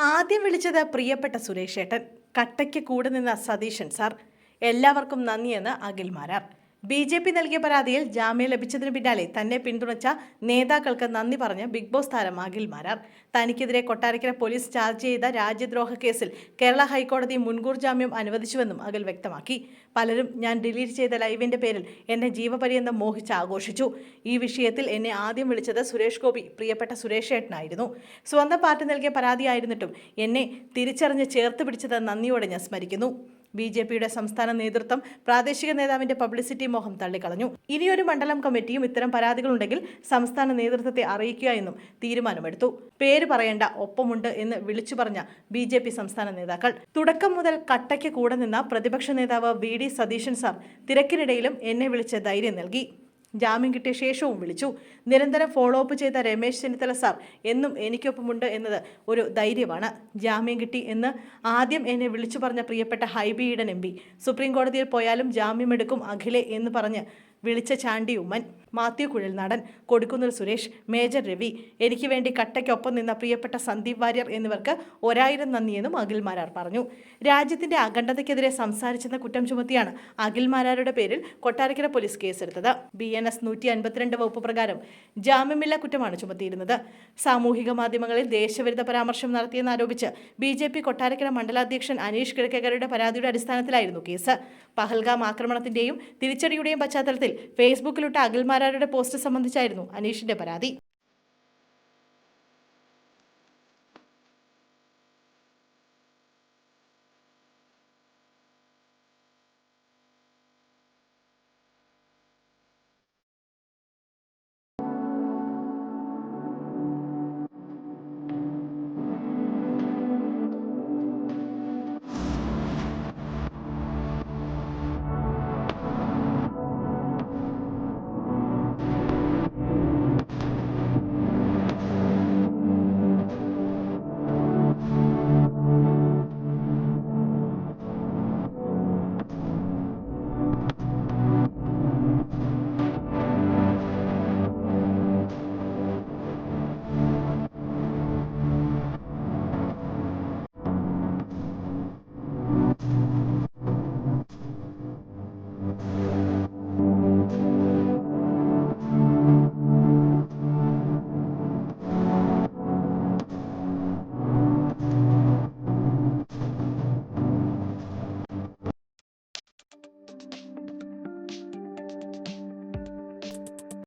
ആദ്യം വിളിച്ചത് പ്രിയപ്പെട്ട സുരേഷ് ഏട്ടൻ. കട്ടയ്ക്ക് കൂടെ നിന്ന സതീശൻ സാർ. എല്ലാവർക്കും നന്ദിയെന്ന് Akhil Marar B J P നൽകിയ പരാതിയിൽ ജാമ്യം ലഭിച്ചതിന് പിന്നാലെ തന്നെ പിന്തുണച്ച നേതാക്കൾക്ക് നന്ദി പറഞ്ഞ് ബിഗ് ബോസ് താരം അഖിൽ മാരാർ. തനിക്കെതിരെ കൊട്ടാരക്കര പോലീസ് ചാർജ് ചെയ്ത രാജ്യദ്രോഹ കേസിൽ കേരള ഹൈക്കോടതി മുൻകൂർ ജാമ്യം അനുവദിച്ചുവെന്നും അഖിൽ വ്യക്തമാക്കി. പലരും ഞാൻ ഡിലീറ്റ് ചെയ്ത ലൈവിന്റെ പേരിൽ എന്നെ ജീവപര്യന്തം മോഹിച്ച് ആഘോഷിച്ചു. ഈ വിഷയത്തിൽ എന്നെ ആദ്യം വിളിച്ചത് സുരേഷ് ഗോപി പ്രിയപ്പെട്ട സുരേഷ് ഏട്ടനായിരുന്നു. സ്വന്തം പാർട്ടി നൽകിയ പരാതിയായിരുന്നിട്ടും എന്നെ തിരിച്ചറിഞ്ഞ് ചേർത്ത് പിടിച്ചത് നന്ദിയോടെ ഞാൻ സ്മരിക്കുന്നു. ബി ജെ പിയുടെ സംസ്ഥാന നേതൃത്വം പ്രാദേശിക നേതാവിന്റെ പബ്ലിസിറ്റി മോഹം തള്ളിക്കളഞ്ഞു. ഇനിയൊരു മണ്ഡലം കമ്മിറ്റിയും ഇത്തരം പരാതികളുണ്ടെങ്കിൽ സംസ്ഥാന നേതൃത്വത്തെ അറിയിക്കുക എന്നും തീരുമാനമെടുത്തു. പേര് പറയേണ്ട ഒപ്പമുണ്ട് എന്ന് വിളിച്ചു പറഞ്ഞ ബി ജെ പി സംസ്ഥാന നേതാക്കൾ. തുടക്കം മുതൽ കട്ടയ്ക്ക് കൂടെ നിന്ന പ്രതിപക്ഷ നേതാവ് വി ഡി സതീശൻ സാർ തിരക്കിനിടയിലും എന്നെ വിളിച്ച് ധൈര്യം നൽകി. ജാമ്യം കിട്ടിയ ശേഷവും വിളിച്ചു. നിരന്തരം ഫോളോ അപ്പ് ചെയ്ത രമേശ് ചെന്നിത്തല സാർ എന്നും എനിക്കൊപ്പമുണ്ട് എന്നത് ഒരു ധൈര്യമാണ്. ജാമ്യം കിട്ടി എന്ന് ആദ്യം എന്നെ വിളിച്ചു പറഞ്ഞ പ്രിയപ്പെട്ട Hibi Eden M P. Supreme കോടതിയിൽ പോയാലും ജാമ്യമെടുക്കും അഖിലെ എന്ന് പറഞ്ഞ് വിളിച്ച ചാണ്ടി ഉമ്മൻ മാത്യു കുഴൽനാടൻ കൊടുക്കുന്നിൽ സുരേഷ് മേജർ രവി എനിക്ക് വേണ്ടി കട്ടയ്ക്കൊപ്പം നിന്ന പ്രിയപ്പെട്ട സന്ദീപ് വാര്യർ എന്നിവർക്ക് ഒരായിരം നന്ദിയെന്നും അഖിൽമാരാർ പറഞ്ഞു. രാജ്യത്തിന്റെ അഖണ്ഡതയ്ക്കെതിരെ സംസാരിച്ചെന്ന കുറ്റം ചുമത്തിയാണ് അഖിൽമാരാരുടെ പേരിൽ കൊട്ടാരക്കര പോലീസ് കേസെടുത്തത്. ബി എൻ എസ് നൂറ്റി അൻപത്തിരണ്ട് വകുപ്പ് പ്രകാരം ജാമ്യമില്ല കുറ്റമാണ് ചുമത്തിയിരുന്നത്. സാമൂഹിക മാധ്യമങ്ങളിൽ ദേശവിരുദ്ധ പരാമർശം നടത്തിയെന്നാരോപിച്ച് ബി ജെ പി കൊട്ടാരക്കര മണ്ഡലാധ്യക്ഷൻ അനീഷ് കിഴക്കേക്കരുടെ പരാതിയുടെ അടിസ്ഥാനത്തിലായിരുന്നു കേസ്. പഹൽഗാം ആക്രമണത്തിന്റെയും തിരിച്ചടിയുടെയും പശ്ചാത്തലത്തിൽ ഫേസ്ബുക്കിലിട്ട അഖിൽമാരാരുടെ പോസ്റ്റ് സംബന്ധിച്ചായിരുന്നു അനീഷിന്റെ പരാതി